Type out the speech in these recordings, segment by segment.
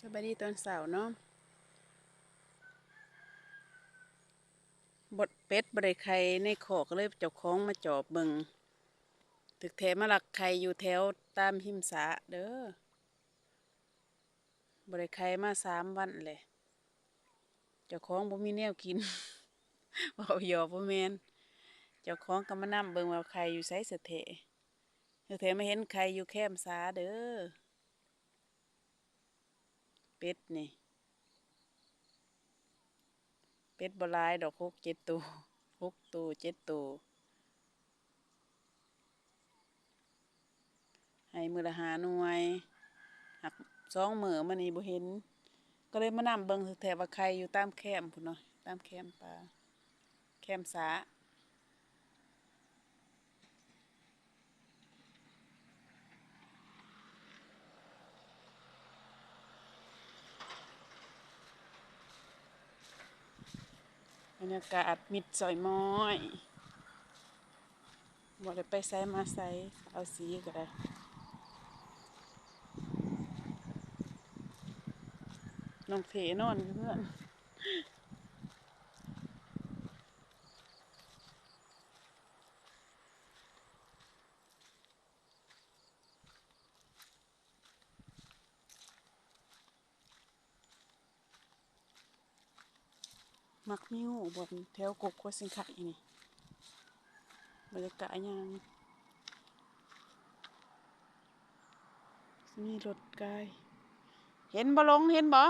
สบายดีตอนเสาร์เนาะบดเป็ดบริไข่ในขอกเลยเจ้าของมาจอบเบิงตึกแถมาหลักไข่อยู่แถวตามหิมสาเด้อบริไข่มาสามวันเลยเจ้าของบ่มีแนวกินเบาหยอกบ่แมนเจ้าของก็มานํเบิงว่าไข่อยู่ไสเสะเถะเถมาเห็นไข่อยู่แคมสาเด้อ เป็ดนี่ เป็ดบลายดอกหกเจ็ดตัวหกตัวเจ็ดตัวให้มือละหาหน่วยหักสองมือมันนี่บ่เห็น ก็เลยมานำเบิ่งแถวว่าใครอยู่ตามแคมพุ่นเนาะตามแคมปลาแคมสา รรยากาศมิดสอยม้อยบอกเลยไปไสมาไสเอาสีก็ได้น้องเถนอนอยู่เพื่อน มักมิวบนแถวกกโคสิงไข่นี่บรรยากาศยังมีรถไกลเห็นบ่ลงเห็นบ่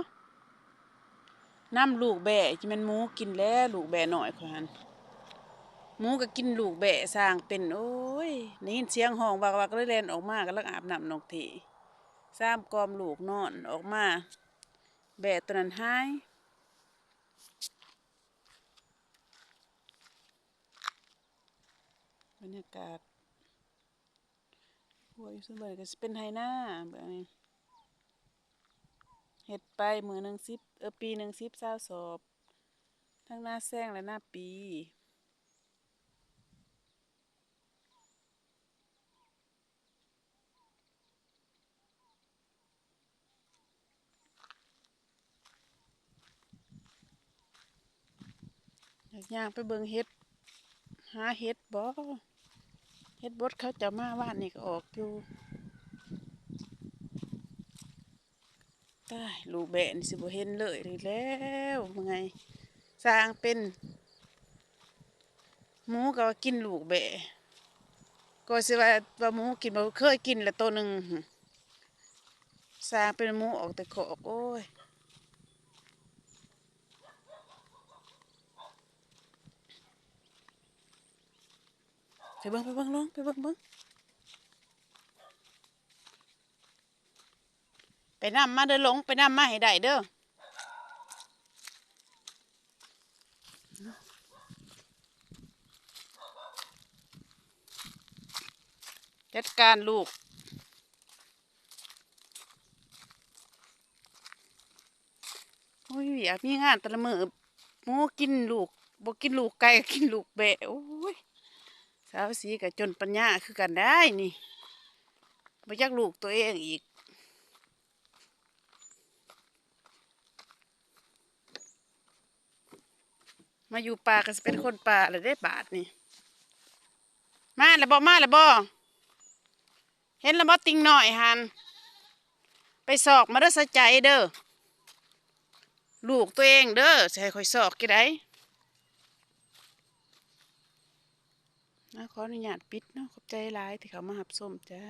น้ำลูกแบะที่มันหมูกินแล้วลูกแบะหน่อยขอันหมูก็กินลูกแบะสร้างเป็นโอ้ยได้ยินเสียงห้องวากวากเลยแล่นออกมาก็ลักอาบน้ำนกทีสามกอมลูกนอนออกมา แบะตัวนั้นหาย รรยากาศโอ้ยสุดเลยก็สิเป็นไฮหน้าแบบนี้เฮ็ดไปมือหนึ่งสิบเออปีหนึ่งสิบเศร้าสอบ ทั้งหน้าแซงและหน้าปีอยากย่างไปเบิ่งเฮ็ด หาเฮ็ดบ่ เฮ็ดบดเขาจะมาว่านนี่ก็ออกอยู่ตายลูกแบนสิบเห็นเลยเลยแล้วมึงไงสร้างเป็นหมูก็กินลูกแบะก็สิว่าว่าหมูกินบ่เคยกินละตัวหนึ่งสร้างเป็นหมูออกแต่ขอกโอ้ย เบิ่งไปเบิ่งลงไปเบิ่งเบิ่งไปนำมาเด้อหลงไปนำมาให้ได้เด้อจัดการลูกโอ้ยอยากมีงานแต่ละมือหมูกินลูกบ่กินลูกไก่ก็กินลูกแบะโอ้ย สาวสีกับจนปัญญาคือกันได้นี่บ่ยากลูกตัวเองอีกมาอยู่ป่าก็จะเป็นคนป่าเลยได้บาทนี่ มาแล้วบ่มาแล้วบ่เห็นแล้วบ่ติงหน่อยหันไปสอกมาเด้อสะใจเด้อลูกตัวเองเด้อใส่คอยสอกกี่ได้ นะขออนุญาตปิดเนาะขอบใจหลายที่เขามาหับส้มจ้า